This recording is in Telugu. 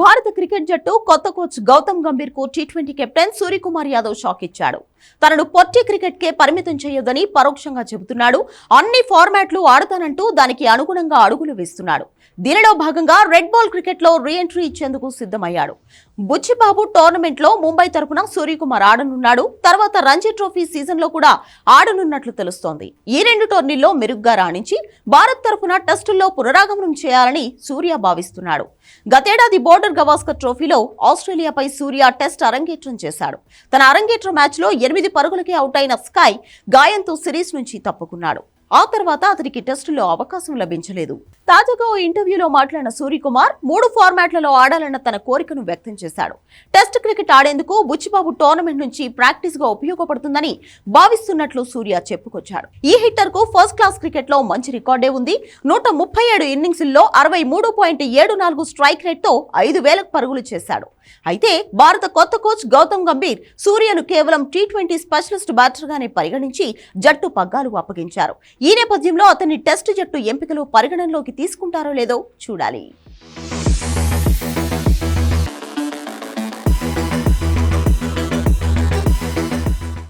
భారత క్రికెట్ జట్టు కొత్త coach Gautam గంభీర్కు T twenty captain Suryakumar Yadav shock ఇచ్చాడు. తనను పొట్టి క్రికెట్ కే పరిమితం చేయొద్దని పరోక్షంగా చెబుతున్నాడు. అన్ని ఫార్మాట్లు ఆడతానంటూ దానికి అనుగుణంగా అడుగులు వేస్తున్నాడు. దీనిలో భాగంగా రెడ్ బాల్ క్రికెట్లో రీ ఎంట్రీ ఇచ్చేందుకు సిద్ధమయ్యాడు. బుచ్చిబాబు టోర్నమెంట్లో ముంబై తరపున సూర్యకుమార్ ఆడనున్నాడు. తర్వాత రంజీ ట్రోఫీ సీజన్లో కూడా ఆడనున్నట్లు తెలుస్తోంది. ఈ రెండు టోర్నీల్లో మెరుగ్గా రాణించి భారత్ తరపున టెస్టుల్లో పునరాగమనం చేయాలని సూర్య భావిస్తున్నాడు. గతేడాది బోర్డర్ గవాస్కర్ ట్రోఫీలో ఆస్ట్రేలియాపై సూర్య టెస్ట్ అరంగేట్రం చేశాడు. తన అరంగేట్రం మ్యాచ్లో ఎనిమిది పరుగులకే అవుట్ అయిన స్కై గాయంతో సిరీస్ నుంచి తప్పుకున్నాడు. ఆ తర్వాత అతనికి టెస్టులో అవకాశం లభించలేదు. తాజాగా ఓ ఇంటర్వ్యూలో మాట్లాడిన సూర్యకుమార్ మూడు ఫార్మాట్లలో ఆడాలన్న తన కోరికను వ్యక్తం చేశాడు. టెస్ట్ క్రికెట్ ఆడేందుకు బుచ్చిబాబు టోర్నమెంట్ నుంచి ప్రాక్టీస్గా ఉపయోగపడుతుందని భావిస్తున్నట్లు సూర్య చెప్పుకొచ్చాడు. ఈ హిట్టర్కు ఫస్ట్ క్లాస్ క్రికెట్లో మంచి రికార్డే ఉంది. నూట ముప్పై ఏడు ఇన్నింగ్స్ల్లో అరవై మూడు పాయింట్ ఏడు నాలుగు స్ట్రైక్ రేట్తో ఐదు వేలకు పరుగులు చేశాడు. అయితే భారత కొత్త కోచ్ గౌతమ్ గంభీర్ సూర్యను కేవలం టీ ట్వంటీ స్పెషలిస్ట్ బ్యాటర్గానే పరిగణించి జట్టు పగ్గాలు అప్పగించారు. ఈ నేపథ్యంలో అతన్ని టెస్ట్ జట్టు ఎంపికలు పరిగణనలోకి తీసుకుంటారో లేదో చూడాలి.